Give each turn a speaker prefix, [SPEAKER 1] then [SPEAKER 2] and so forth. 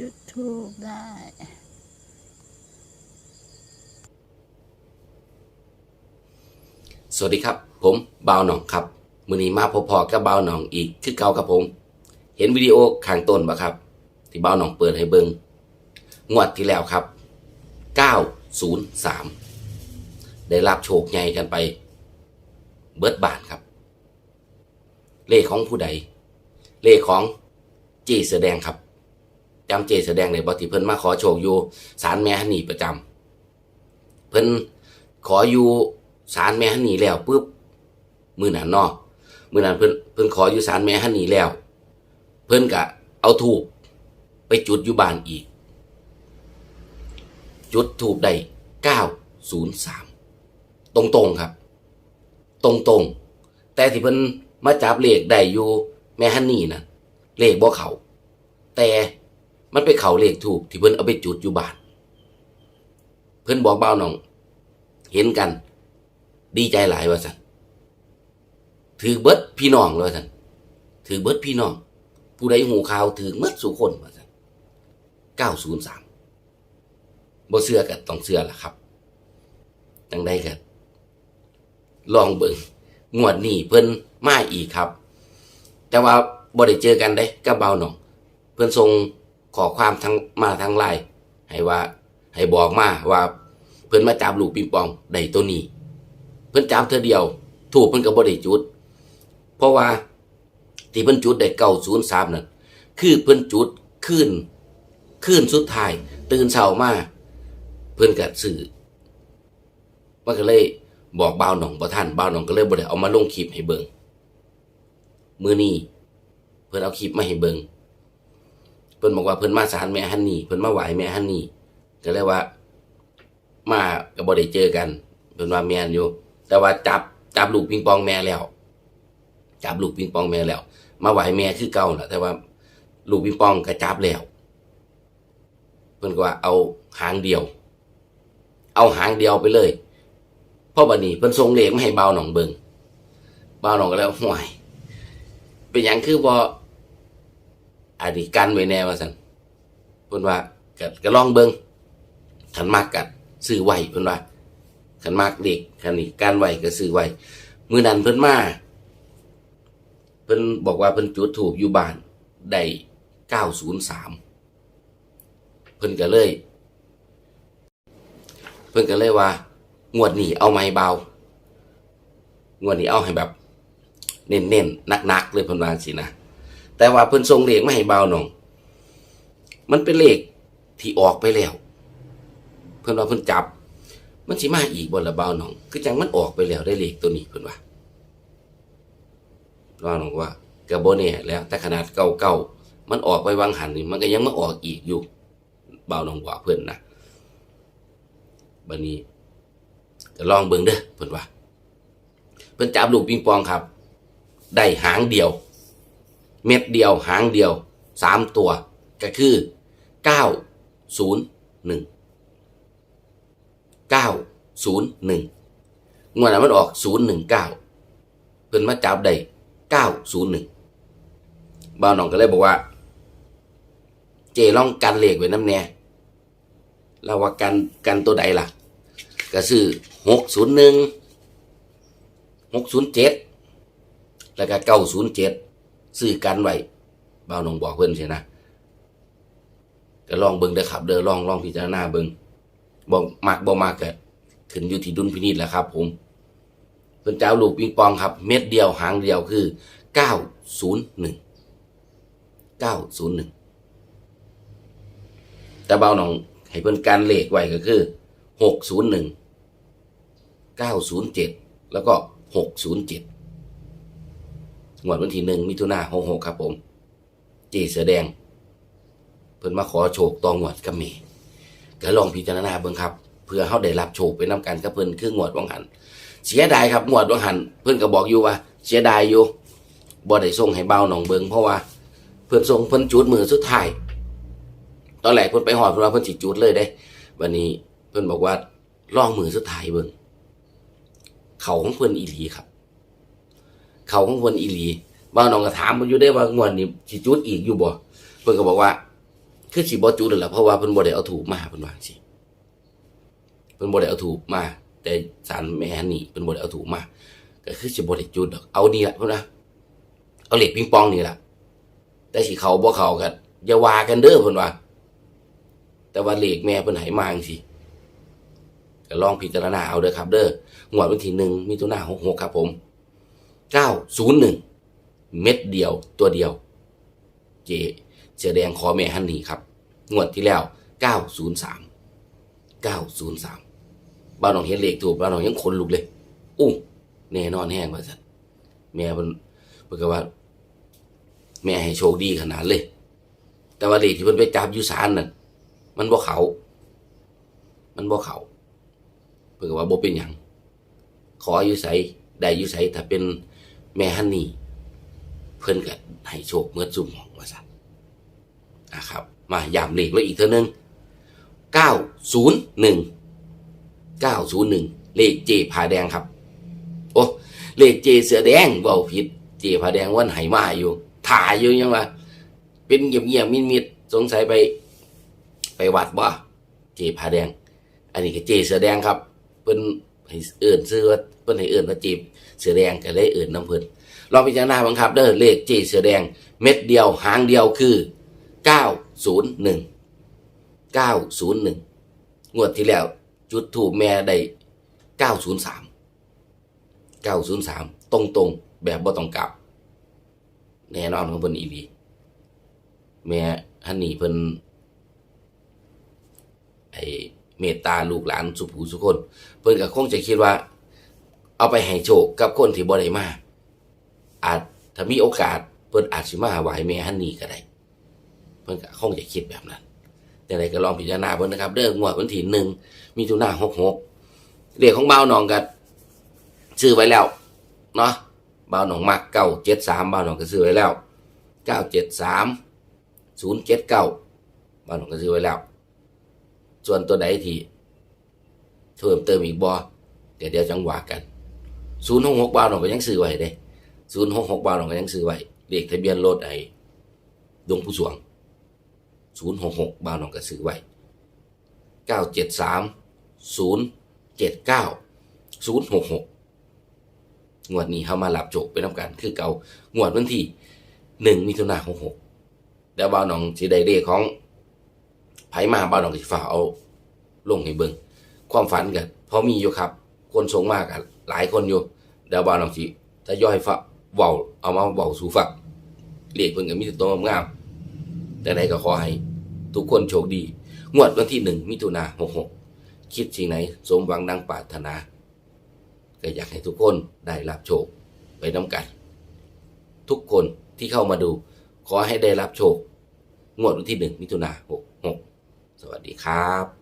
[SPEAKER 1] จุดทูบได้
[SPEAKER 2] สวัสดีครับ ผมบ่าวหนองครับมือนี้มาพบพอกับบ่าวหนองอีกคือเก่ากับผม เห็นวิดีโอข้างต้นปะครับ ที่บ่าวหนองเปิดให้เบิงงวดที่แล้วครับ 903 ได้รับโชคใหญ่กันไป เบิดบานครับ เลขของผู้ใด เลขของเจเสดงครับ จำเจเสดงในบที่เพิ่นมาขอโชคอยู่ศาลแม่ฮันนี่ประจำเพิ่นขออยู่ศาลแม่ฮันนี่แล้วปุ๊บมือนั้นเนาะมือนั้นเพิ่นเพิ่นขออยู่ศาลแม่ฮันนี่แล้ว เพิ่นก็เอาถูกไปจุดอยู่บ้านอีก จุดถูกได้เก้าศูนย์สามตรงๆครับ ตรงๆ แต่ที่เพิ่นมาจับเลขได้อยู่แม่ฮันนี่นะเลขบ่เขาแต่ มันไปเข่าเลขถูกที่เพิ่นเอาไปจุดอยู่บ้าน เพิ่นบอกเบ้าน้อง เห็นกัน ดีใจหลายว่าสันถือเบิดพี่น้องเลยสันถือเบิดพี่น้อง ผู้ใดหูข่าวถือเมดสู่คนว่าสันเก้าศูนย์สามบ่เสื้อกันต้องเสื้อล่ะครับจังได้กันลองเบิ่งงวดนี้เพิ่นมาอีกครับ แต่ว่าบ่ได้เจอกันเด้กับเบาหนอง เพิ่นส่ง ขอความทางมาทางไลน์ให้ว่าให้บอกมาว่าเพิ่นมาจับลูกปิงปองได้ตัวนี้ เพิ่นจับเธอเดียว ถูกเพิ่นก็บ่ได้จุด เพราะว่าที่เพิ่นจุดได้เก้าศูนย์สามนั่นคือเพิ่นจุดขึ้นขึ้นสุดท้าย ตื่นเช้ามาเพิ่นก็สื่อมันก็เลยบอกบ่าวหนองบ่ทันบ่าวหนองก็เลยบ่ได้เอามาลงคลิปให้เบิ่งมื้อนี้เพิ่นเอาคลิปมาให้เบิง เพิ่นบอกว่าเพิ่นมาศาลแม่ฮันนี่เพิ่นมาไหวแม่ฮันนี่ก็เลยว่า มาก็บ่ได้เจอกันเพิ่นว่าแม่นอยู่ แต่ว่าจับจับลูกปิงปองแม่แล้ว จับลูกปิงปองแม่แล้ว มาไหวแม่คือเก่าน่ะ แต่ว่า ลูกปิงปองก็จับแล้วเพิ่นก็ว่าเอาหางเดียว เอาหางเดียวไปเลยเพราะบัดนี้เพิ่นส่งเหลขมาให้เบาหนองเบิงเบาหนองก็แล้วห่วยเป็นหยังคือบ่ อดีกันไว้แน่ว่าซั่นเพิ่นว่าก็ก็ลองเบิงขันมากกัดซื้อไว้เพิ่นว่าขันมากเด็กขันนี้การไว้ก็ซื้อไว้มื้อนั้นเพิ่นมาเพิ่นบอกว่าเพิ่นจุดถูกอยู่บ้านได้903 เพิ่นก็เลย เพิ่นก็เลยว่างวดนี้เอาไม้เบางวดนี้เอาให้แบบ เน้นๆหนักๆเลยเพิ่นว่าสินะ แต่ว่าเพิ่นส่งเลขมาให้เบาหนอง มันเป็นเลขที่ออกไปแล้ว เพิ่นว่าเพิ่นจับ มันสิมาอีกบ่ละเบาหนอง คือจังมันออกไปแล้วได้เลขตัวนี้เพิ่นว่าเบาหนองว่าก็บ่แน่ยแล้ว แต่ขนาดเก่าๆมันออกไปวางหันนี่มันก็ยังมาออกอีกอยู่เบาหนองว่าเพิ่นนะบัดนี้ก็ลองเบิ่งเด้อเพิ่นว่า เพิ่นจับลูกปิงปองครับ ได้หางเดียว เม็ดเดียวหางเดียว 3 ตัว ก็คือ 901 901งวดนั้นมันออก 019เพิ่นมาจับได้901บ่าวนองก็เลยบอกว่า เจร้องกันเหล็กไว้น้ำแน่แล้วว่ากันกันตัวใดล่ะ ก็ซื้อ601 607 แล้วก็907 สื่อกันไว้บ่าวนงบอกเพื่อนใช่นะก็ลองเบิ่งเด้อครับ เด้อลองลองพิจารณาเบิ่งบอกมากบอกมากก็ขึ้นอยู่ที่ดุลพินิจแหละครับ ผมเพื่อนจะเาลูกปิงปองครับ เม็ดเดียวหางเดียวคือ901 901แต่เบาหนองให้เพื่อนการเลขไว้ก็คือ601 907แล้วก็607 งวดวันที่หนึ่งมิถุนาหกหกครับผมเจเสือแดง เพิ่นมาขอโชคตองงวดกับเมก็ลองพิจารณาเบิ่งครับ เพื่อเขาได้รับโชคไปนำกันกับเพิ่นคืองวดวังหัน เสียดายครับงวดวังหัน เพิ่นก็บอกอยู่ว่า เสียดายอยู่บ่ได้ส่งให้เบาหนองเบิงเพราะว่า เพิ่นส่งเพิ่นจุดมือสุดท้ายตอนแรกเพิ่นไปหอดเพิ่นว่าเพิ่นสิจุดเลยเด้ วันนี้เพิ่นบอกว่าลองมือสุดท้ายเบิ่งเขาของเพิ่นอีหลีครับ เขาของเพิ่นอีหลีบ้าวน้องก็ถามมันอยู่ได้ว่างวดนี้สิจุดอีกอยู่บ่เพิ่นก็บอกว่า คือสิบ่จุดนั่นแหละเพราะว่าเพิ่นบ่ได้เอาถูกมาเพิ่นว่าสิเพิ่นบ่ได้เอาถูกมา แต่สารแม่ฮันนี่เพิ่นบ่ได้เอาถูกมาก็คือสิบ่ได้จุดดอกเอานี่ล่ะเพิ่นว่าเอาเหล็กปิงปองนี่ล่ะแต่สิเขาบ่เขาก็อย่าว่ากันเด้อเพิ่นว่า แต่ว่าเหล็กแม่เพิ่นให้มาจังซี่ก็ลองพิจารณาเอาเด้อครับ เด้องวดวันที่1มิถุนายน66ครับผม 901 เม็ดเดียวตัวเดียว เจเสือแดงคอแม่ฮันนี่ครับ งวดที่แล้ว 903 903บ้านหนองเห็นเลขถูกบ้านหนองยังขนลุกเลย อู้แน่นอนแห้งว่าสันแม่เพิ่นเพิ่นก็ว่า แม่ให้โชคดีขนาดเลย แต่ว่าเลขที่เพิ่นไปจับอยู่ศาลนั่นมันบ่เขา มันบ่เขาเพิ่นก็ว่าบ่เป็นหยังขออยู่ไสได้อยู่ไสถ้าเป็น แม่ฮันนี่ เพิ่นก็ให้โชคเมื่อซุ่มของว่าซั่นนะครับ มาย้ำเลขไว้อีกเท่านึง901 901เลขเจผาแดงครับ โอ้เลขเจเสือแดงเว้าผิด เจผาแดงวันไหมาอยู่ถ่ายอยู่ยังว่าเป็นเงียบๆมิดๆสงสัยไป ไปวัดบ่เจผาแดง อันนี้ก็เจเสือแดงครับเพิ่น ให้เอิ่นซื้อว่าเพิ่นให้เอิ่นว่าเจเสือแดงก็เลยเอิ่นน้ำเพิ่นลองพิจารณาบังครับเด้อเลขเจเสือแดง เม็ดเดียวหางเดียวคือ 901 901 งวดที่แล้วจุดถูกแม่ได้903 903 ตรงตรงๆแบบบ่ต้องกลับ แน่นอนของเพิ่นอีหลีแม่ฮันนี่เพิ่นไอ เมตตาลูกหลานสุภูสุคน เพิ่นก็คงจะคิดว่า เอาไปให้โชคกับคนที่บ่ได้มาอาจถ้ามีโอกาสเพิ่นอาจสิมาไหวแม่ฮันนี่ก็ได้เพิ่นก็คงจะคิดแบบนั้นแต่ใดก็ลองพิจารณาเบิ่งนะครับ เด้องวดวันที่หนึ่งมีทุนาหกหกเรียกของเบาหนองก็ซื้อไว้แล้วเนาะเบาหนองมักเก้าเจ็ดสามเบาหนองก็ซื้อไว้แล้วเก้าเจ็ดสามศูนย์เจ็ดเก้าเบาหนองก็ซื้อไว้แล้ว ส่วนตัวใดที่เพิ่มเติมอีกบ่เดี๋ยวเดี๋ยวจังหวะกันศูนย์หกหกบาวหนองก็ยังซื้อไว้เด้ศูนย์หกหกบาวหนองก็ยังซื้อไว้เลขทะเบียนรถไอ้ดงผู้สวงศูนย์หกหกบาวหนองกระสือไว้เก้าเจ็ดสามศูนย์เจ็ดเก้าศูนย์หกหกงวดนี้เขามาหลับโจกเป็นน้ำกันคือเก่างวดวันที่หนึ่งมิถุนาหกหกแล้วบาวหนองสีได้เลขของ ไผมาบาวหนองก็สิฝ่าเอาลงให้เบิงความฝันกันพอมีอยู่ครับ คนส่งมากหลายคนอยู่เดี๋ยวบาวหนองสิถ้าย่อยฝาเว้าเอามาเว้าสู่ฝักเลขเพิ่นก็มีแต่ตัวงามๆแต่ใดก็ขอให้ทุกคนโชคดี งวดวันที่หนึ่งมิถุนาหกหกคิดสิ่งไหน สมหวังดังปรารถนา ก็อยากให้ทุกคนได้รับโชคไปน้ำกัน ทุกคนที่เข้ามาดู ขอให้ได้รับโชค งวดวันที่หนึ่งมิถุนาหก สวัสดีครับ